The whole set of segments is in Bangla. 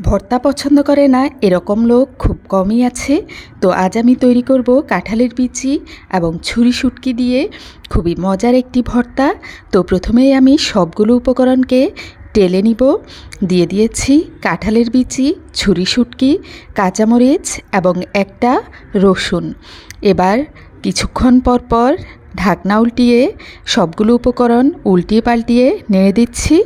ভর্তা পছন্দ করে না, এরকম লোক খুব কমই আছে। তো আজ আমি তৈরি করব কাঁঠালের বিচি এবং ছুরি শুটকি দিয়ে খুবই মজার একটি ভর্তা। তো প্রথমেই আমি সবগুলো উপকরণকে টেলে নিব। দিয়ে দিয়েছি কাঁঠালের বিচি, ছুরি শুটকি, কাঁচামরিচ এবং একটা রসুন। এবার কিছুক্ষণ পর পর ঢাকনা উল্টিয়ে সবগুলো উপকরণ উল্টিয়ে পাল্টিয়ে নেড়ে দিচ্ছি।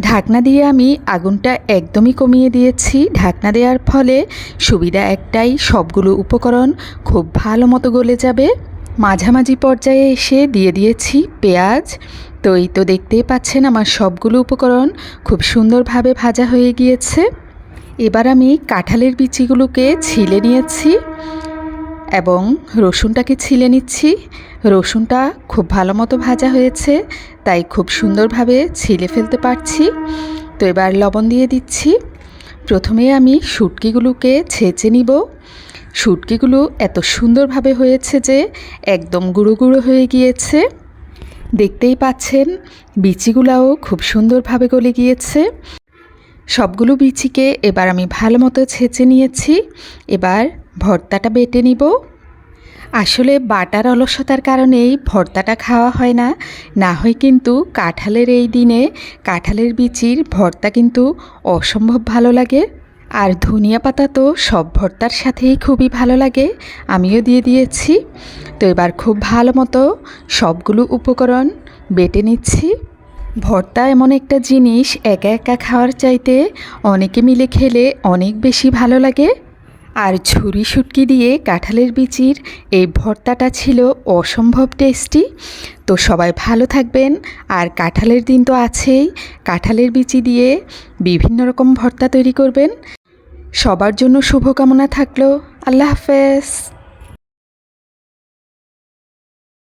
ঢাকনা দিয়ে আমি আগুনটা একদমই কমিয়ে দিয়েছি। ঢাকনা দেওয়ার ফলে সুবিধা একটাই, সবগুলো উপকরণ খুব ভালো মতো গলে যাবে। মাঝামাঝি পর্যায়ে এসে দিয়ে দিয়েছি পেঁয়াজ। তো এই তো দেখতেই পাচ্ছেন আমার সবগুলো উপকরণ খুব সুন্দরভাবে ভাজা হয়ে গিয়েছে। এবার আমি কাঁঠালের বিচিগুলোকে ছিলে নিয়েছি। এবং রসুনটাকে ছিলে নিচ্ছি। রসুনটা খুব ভালো মতো ভাজা হয়েছে, তাই খুব সুন্দরভাবে ছিলে ফেলতে পারছি। তো এবার লবণ দিয়ে দিচ্ছি। প্রথমে আমি শুটকিগুলোকে ছেঁচে নিব। শুটকিগুলো এত সুন্দরভাবে হয়েছে যে একদম গুঁড়ো গুঁড়ো হয়ে গিয়েছে। দেখতেই পাচ্ছেন, বিচিগুলাও খুব সুন্দরভাবে গলে গিয়েছে। সবগুলো বিচিকে এবার আমি ভালো মতো ছেঁচে নিয়েছি। এবার ভর্তাটা বেটে নিব। আসলে বাটার অলসতার কারণেই ভর্তাটা খাওয়া হয় না। না হয় কিন্তু কাঁঠালের এই দিনে কাঁঠালের বিচির ভর্তা কিন্তু অসম্ভব ভালো লাগে। আর ধনিয়া পাতা তো সব ভর্তার সাথেই খুবই ভালো লাগে, আমিও দিয়ে দিয়েছি। তো এবার খুব ভালো মতো সবগুলো উপকরণ বেটে নিচ্ছি। ভর্তা এমন একটা জিনিস একা একা খাওয়ার চাইতে অনেকে মিলে খেলে অনেক বেশি ভালো লাগে। আর ছুরি শুটকি দিয়ে কাঁঠালের বিচির এই ভর্তাটা ছিল অসম্ভব টেস্টি। তো সবাই ভালো থাকবেন। আর কাঁঠালের দিন তো আছেই। কাঁঠালের বিচি দিয়ে বিভিন্ন রকম ভর্তা তৈরি করবেন। সবার জন্য শুভকামনা থাকল। আল্লাহ হাফেজ।